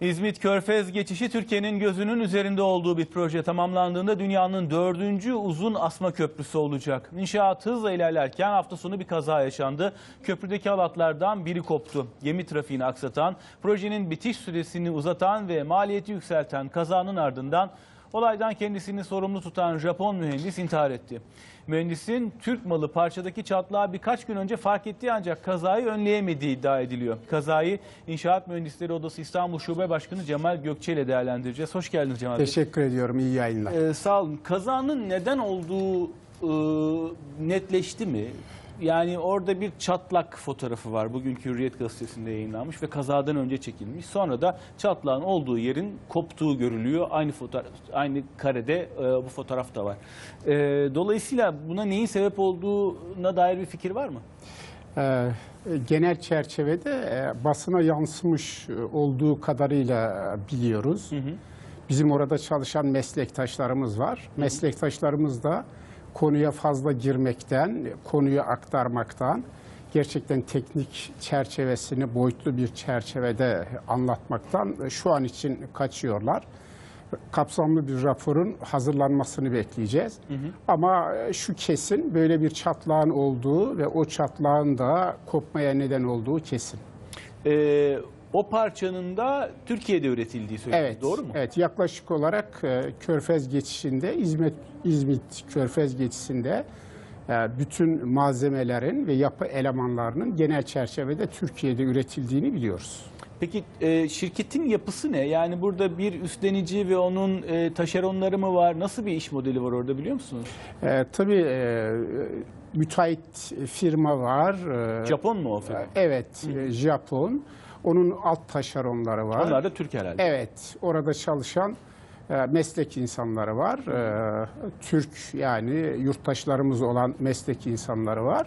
İzmit Körfez geçişi Türkiye'nin gözünün üzerinde olduğu bir proje tamamlandığında dünyanın dördüncü uzun asma köprüsü olacak. İnşaat hızla ilerlerken hafta sonu bir kaza yaşandı. Köprüdeki halatlardan biri koptu. Gemi trafiğini aksatan, projenin bitiş süresini uzatan ve maliyeti yükselten kazanın ardından olaydan kendisini sorumlu tutan Japon mühendis intihar etti. Mühendisin Türk malı parçadaki çatlağı birkaç gün önce fark ettiği ancak kazayı önleyemediği iddia ediliyor. Kazayı İnşaat Mühendisleri Odası İstanbul Şube Başkanı Cemal Gökçe ile değerlendireceğiz. Hoş geldiniz Cemal Bey. Teşekkür ediyorum. iyi yayınlar. Ee, sağ olun. Kazanın neden olduğu e, netleşti mi? Yani orada bir çatlak fotoğrafı var. Bugünkü Hürriyet gazetesinde yayınlanmış ve kazadan önce çekilmiş. Sonra da çatlağın olduğu yerin koptuğu görülüyor. Aynı fotoğraf, aynı karede e, bu fotoğraf da var. E, dolayısıyla buna neyin sebep olduğuna dair bir fikir var mı? Ee, genel çerçevede e, basına yansımış e, olduğu kadarıyla e, biliyoruz. Bizim orada çalışan meslektaşlarımız var. Meslektaşlarımız da konuya fazla girmekten, konuyu aktarmaktan, gerçekten teknik çerçevesini boyutlu bir çerçevede anlatmaktan şu an için kaçıyorlar. kapsamlı bir raporun hazırlanmasını bekleyeceğiz. Ama e, şu kesin böyle bir çatlağın olduğu ve o çatlağın da kopmaya neden olduğu kesin. E, o parçanın da Türkiye'de üretildiği söyleniyor. Evet, Doğru mu? Evet, yaklaşık olarak e, Körfez geçişinde, İzmit, İzmit Körfez geçişinde e, bütün malzemelerin ve yapı elemanlarının genel çerçevede Türkiye'de üretildiğini biliyoruz. Peki e, şirketin yapısı ne? Yani burada bir üstlenici ve onun e, taşeronları mı var? Nasıl bir iş modeli var orada biliyor musunuz? E, tabii e, müteahhit firma var. E, Japon mu o firma? Evet, e, Japon. Onun alt taşeronları var. Onlar da Türk herhalde. Evet, orada çalışan e, meslek insanları var. E, Türk yani yurttaşlarımız olan meslek insanları var.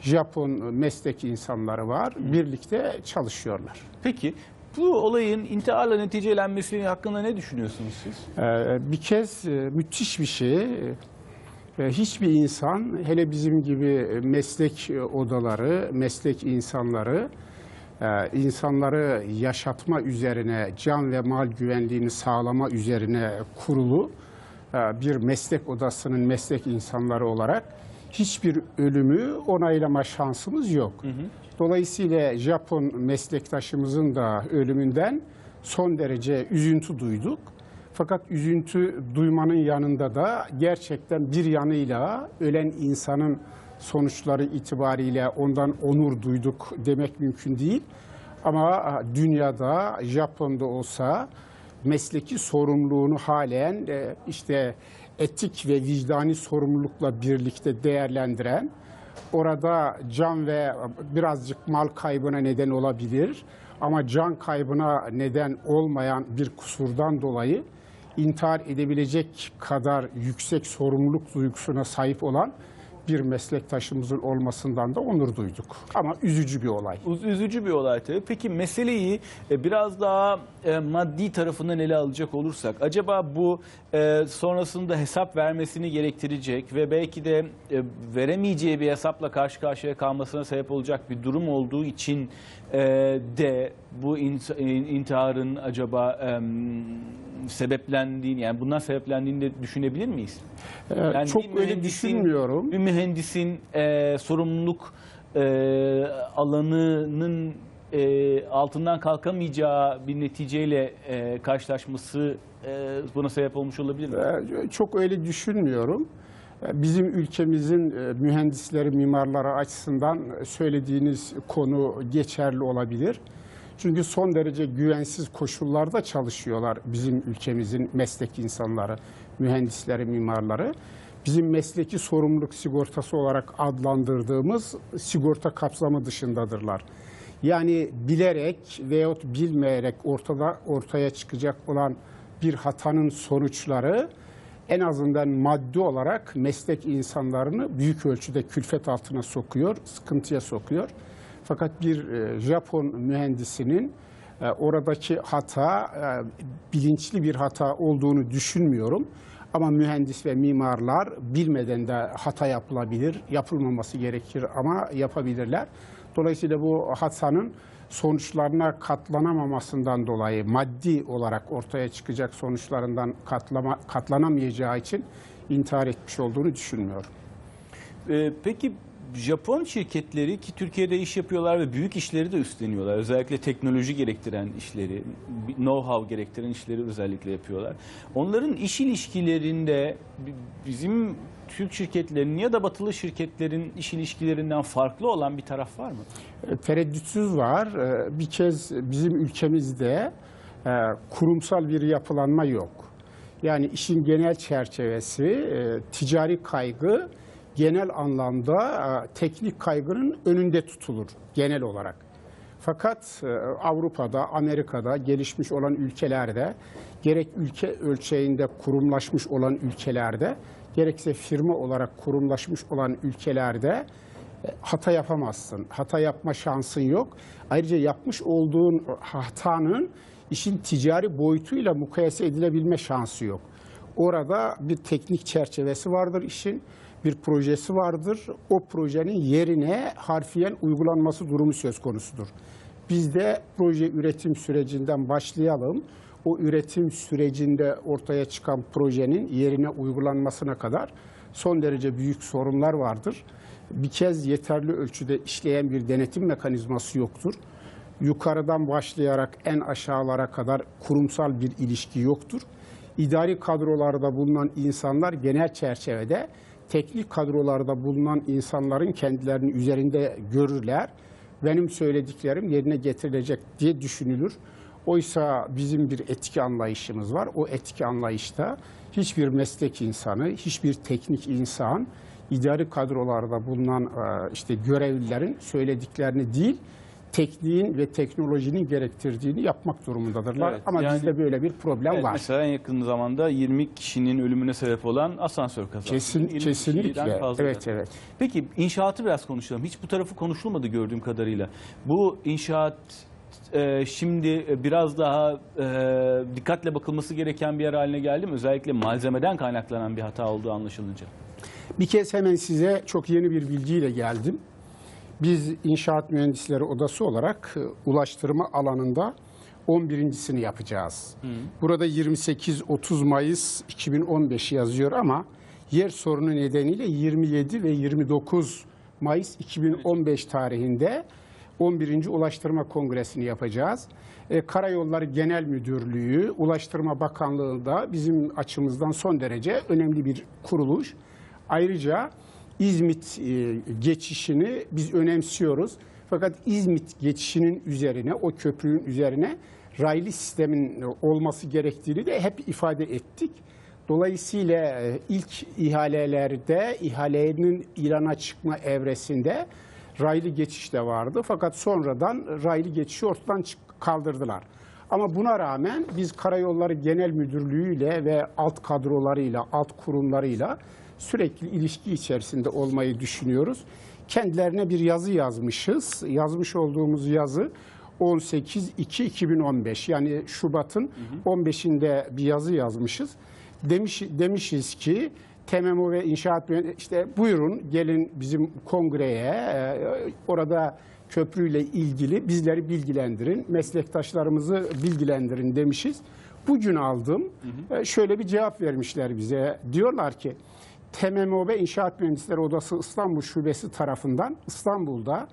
Japon meslek insanları var. Birlikte çalışıyorlar. Peki bu olayın intiharla neticelenmesi hakkında ne düşünüyorsunuz siz? E, Bir kez e, müthiş bir şey. E, Hiçbir insan, hele bizim gibi meslek odaları, meslek insanları, e, insanları yaşatma üzerine, can ve mal güvenliğini sağlama üzerine kurulu e, bir meslek odasının meslek insanları olarak hiçbir ölümü onaylama şansımız yok. Dolayısıyla Japon meslektaşımızın da ölümünden son derece üzüntü duyduk. Fakat üzüntü duymanın yanında da gerçekten bir yanıyla ölen insanın sonuçları itibariyle ondan onur duyduk demek mümkün değil. Ama dünyada Japon'da olsa mesleki sorumluluğunu halen e, işte etik ve vicdani sorumlulukla birlikte değerlendiren orada can ve birazcık mal kaybına neden olabilir ama can kaybına neden olmayan bir kusurdan dolayı intihar edebilecek kadar yüksek sorumluluk duygusuna sahip olan bir meslektaşımızın olmasından da onur duyduk. Ama üzücü bir olay. Üzücü bir olay tabii. Peki meseleyi e, biraz daha e, maddi tarafından ele alacak olursak, acaba bu e, sonrasında hesap vermesini gerektirecek ve belki de e, veremeyeceği bir hesapla karşı karşıya kalmasına sebep olacak bir durum olduğu için e, de bu int- in- intiharın acaba e, sebeplendiğini, yani bundan sebeplendiğini de düşünebilir miyiz? Ee, Yani çok bir öyle mühendisin- düşünmüyorum. Bir mühendisin e, sorumluluk e, alanının e, altından kalkamayacağı bir neticeyle e, karşılaşması e, buna sebep olmuş olabilir mi? Ee, Çok öyle düşünmüyorum. Ee, Bizim ülkemizin e, mühendisleri, mimarları açısından söylediğiniz konu geçerli olabilir. Çünkü son derece güvensiz koşullarda çalışıyorlar bizim ülkemizin meslek insanları, mühendisleri, mimarları. Bizim mesleki sorumluluk sigortası olarak adlandırdığımız sigorta kapsamı dışındadırlar. Yani bilerek veyahut bilmeyerek ortada ortaya çıkacak olan bir hatanın sonuçları en azından maddi olarak meslek insanlarını büyük ölçüde külfet altına sokuyor, sıkıntıya sokuyor. Fakat bir e, Japon mühendisinin e, oradaki hata e, bilinçli bir hata olduğunu düşünmüyorum. Ama mühendis ve mimarlar bilmeden de hata yapılabilir, yapılmaması gerekir ama yapabilirler. Dolayısıyla bu hatanın sonuçlarına katlanamamasından dolayı maddi olarak ortaya çıkacak sonuçlarından katlama, katlanamayacağı için intihar etmiş olduğunu düşünmüyorum. Ee, peki Japon şirketleri ki Türkiye'de iş yapıyorlar ve büyük işleri de üstleniyorlar. Özellikle teknoloji gerektiren işleri, know-how gerektiren işleri özellikle yapıyorlar. Onların iş ilişkilerinde bi- bizim Türk şirketlerinin ya da batılı şirketlerin iş ilişkilerinden farklı olan bir taraf var mı? E, Tereddütsüz var. E, Bir kez bizim ülkemizde e, kurumsal bir yapılanma yok. Yani işin genel çerçevesi ticari kaygı genel anlamda e, teknik kaygının önünde tutulur genel olarak. Fakat e, Avrupa'da, Amerika'da, gelişmiş olan ülkelerde, gerek ülke ölçeğinde kurumlaşmış olan ülkelerde, gerekse firma olarak kurumlaşmış olan ülkelerde e, hata yapamazsın. Hata yapma şansın yok. Ayrıca yapmış olduğun hatanın işin ticari boyutuyla mukayese edilebilme şansı yok. Orada bir teknik çerçevesi vardır işin, bir projesi vardır. O projenin yerine harfiyen uygulanması durumu söz konusudur. Biz de proje üretim sürecinden başlayalım. O üretim sürecinde ortaya çıkan projenin yerine uygulanmasına kadar son derece büyük sorunlar vardır. Bir kez yeterli ölçüde işleyen bir denetim mekanizması yoktur. Yukarıdan başlayarak en aşağılara kadar kurumsal bir ilişki yoktur. İdari kadrolarda bulunan insanlar genel çerçevede teknik kadrolarda bulunan insanların kendilerini üzerinde görürler. Benim söylediklerim yerine getirilecek diye düşünülür. Oysa bizim bir etki anlayışımız var. O etki anlayışta hiçbir meslek insanı, hiçbir teknik insan idari kadrolarda bulunan e, işte görevlilerin söylediklerini değil, tekniğin ve teknolojinin gerektirdiğini yapmak durumundadırlar. Evet, Ama yani- bizde böyle bir problem Evet, var. mesela en yakın zamanda 20 kişinin ölümüne sebep olan asansör kazası. Kesin, 20 kişiden kesinlikle. fazla. Evet, evet. Peki inşaatı biraz konuşalım. Hiç bu tarafı konuşulmadı gördüğüm kadarıyla. Bu inşaat e, şimdi biraz daha e, dikkatle bakılması gereken bir yer haline geldi mi? Özellikle malzemeden kaynaklanan bir hata olduğu anlaşılınca. Bir kez hemen size çok yeni bir bilgiyle geldim. Biz İnşaat Mühendisleri Odası olarak e, ulaştırma alanında 11.sini yapacağız. Burada 28-30 Mayıs 2015 yazıyor ama yer sorunu nedeniyle 27 ve 29 Mayıs 2015 tarihinde 11. Ulaştırma Kongresi'ni yapacağız. E, Karayolları Genel Müdürlüğü, Ulaştırma Bakanlığı da bizim açımızdan son derece önemli bir kuruluş. Ayrıca İzmit e, geçişini biz önemsiyoruz. Fakat İzmit geçişinin üzerine, o köprünün üzerine raylı sistemin olması gerektiğini de hep ifade ettik. Dolayısıyla e, ilk ihalelerde, ihalenin ilana çıkma evresinde raylı geçiş de vardı. Fakat sonradan raylı geçişi ortadan kaldırdılar. Ama buna rağmen biz Karayolları Genel Müdürlüğü ile ve alt kadrolarıyla, alt kurumlarıyla sürekli ilişki içerisinde olmayı düşünüyoruz. Kendilerine bir yazı yazmışız. Yazmış olduğumuz yazı 18-2-2015 yani Şubat'ın 15'inde bir yazı yazmışız. Demiş, demişiz ki TMMO ve inşaat işte buyurun gelin bizim kongreye e, orada köprüyle ilgili bizleri bilgilendirin, meslektaşlarımızı bilgilendirin demişiz. Bugün aldım. E, Şöyle bir cevap vermişler bize. Diyorlar ki TMMO ve İnşaat Mühendisleri Odası İstanbul Şubesi tarafından İstanbul'da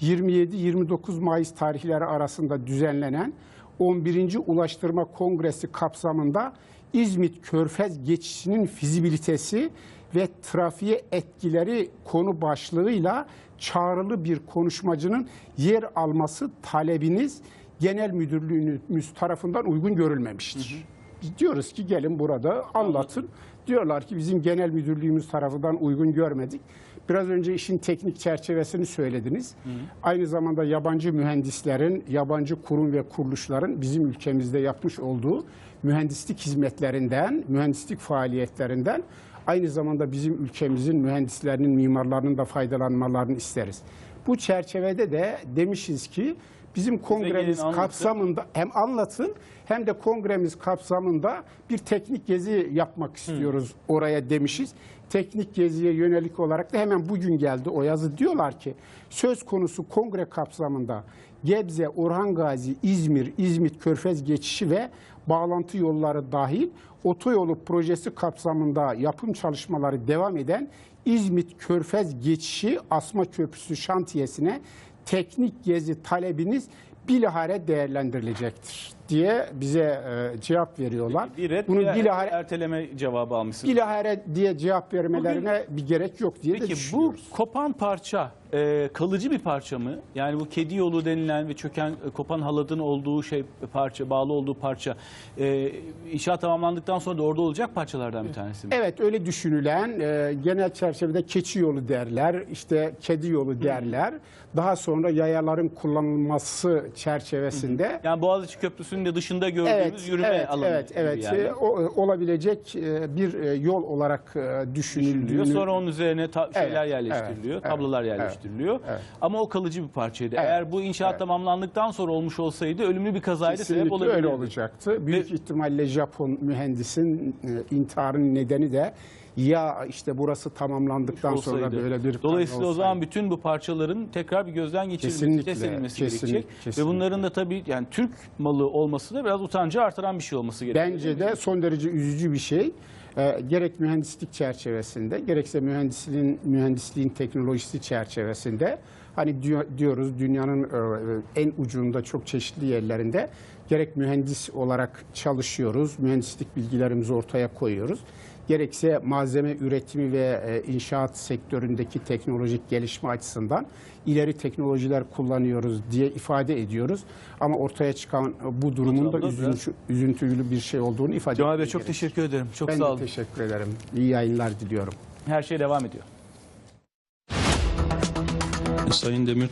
27-29 Mayıs tarihleri arasında düzenlenen 11. Ulaştırma Kongresi kapsamında İzmit Körfez geçişinin fizibilitesi ve trafiğe etkileri konu başlığıyla çağrılı bir konuşmacının yer alması talebiniz genel müdürlüğümüz tarafından uygun görülmemiştir. Biz diyoruz ki gelin burada anlatın. Diyorlar ki bizim genel müdürlüğümüz tarafından uygun görmedik. Biraz önce işin teknik çerçevesini söylediniz. Aynı zamanda yabancı mühendislerin, yabancı kurum ve kuruluşların bizim ülkemizde yapmış olduğu mühendislik hizmetlerinden, mühendislik faaliyetlerinden aynı zamanda bizim ülkemizin mühendislerinin, mimarlarının da faydalanmalarını isteriz. Bu çerçevede de demişiz ki bizim kongremiz anlatın. kapsamında hem anlatın hem de kongremiz kapsamında bir teknik gezi yapmak istiyoruz oraya demişiz. Teknik geziye yönelik olarak da hemen bugün geldi o yazı. Diyorlar ki söz konusu kongre kapsamında Gebze, Orhan Gazi, İzmir, İzmit, Körfez geçişi ve bağlantı yolları dahil otoyolu projesi kapsamında yapım çalışmaları devam eden İzmit Körfez geçişi Asma Köprüsü şantiyesine teknik gezi talebiniz bilahare değerlendirilecektir diye bize e, cevap veriyorlar. Bir red Bunu bir bilahare, erteleme cevabı almışsınız. bilahare diye cevap vermelerine bir gerek yok diye de Peki bu düşünüyoruz. kopan parça e, kalıcı bir parça mı? Yani bu kedi yolu denilen ve çöken e, kopan haladın olduğu şey parça, bağlı olduğu parça e, inşaat tamamlandıktan sonra da orada olacak parçalardan bir tanesi mi? Evet öyle düşünülen e, genel çerçevede keçi yolu derler, işte kedi yolu derler. Daha sonra yayaların kullanılması çerçevesinde Yani Boğaziçi Köprüsü'nün de dışında gördüğümüz yürüme evet, alanı evet, gibi evet. yani. E, o- olabilecek e, bir e, yol olarak e, düşünüldüğünü. Sonra onun üzerine ta- şeyler Evet, yerleştiriliyor, evet, tablolar evet, yerleştiriliyor. Evet. Ama o kalıcı bir parçaydı. Evet, Eğer bu inşaat evet. tamamlandıktan sonra olmuş olsaydı ölümlü bir kazaydı sebep Kesinlikle olabilirdi. öyle olacaktı. Büyük Ve- ihtimalle Japon mühendisin e, intiharın nedeni de ya işte burası tamamlandıktan sonra böyle bir Dolayısıyla o zaman bütün bu parçaların tekrar bir gözden geçirilmesi, Kesinlikle, edilmesi kesinlikle, gerekecek. Ve kesinlikle. bunların da tabii yani Türk malı olması da biraz utancı artıran bir şey olması gerekiyor. Bence de son derece üzücü bir şey. Ee, gerek mühendislik çerçevesinde, gerekse mühendisliğin mühendisliğin teknolojisi çerçevesinde hani diyor- diyoruz dünyanın e, en ucunda çok çeşitli yerlerinde gerek mühendis olarak çalışıyoruz, mühendislik bilgilerimizi ortaya koyuyoruz. Gerekse malzeme üretimi ve e, inşaat sektöründeki teknolojik gelişme açısından ileri teknolojiler kullanıyoruz diye ifade ediyoruz. Ama ortaya çıkan e, bu durumun da üzüntü, üzüntülü bir şey olduğunu ifade Cemal Bey çok gerek. teşekkür ederim. Çok Ben sağ olun. teşekkür ederim. İyi yayınlar diliyorum. Her şey devam ediyor. Sayın Demir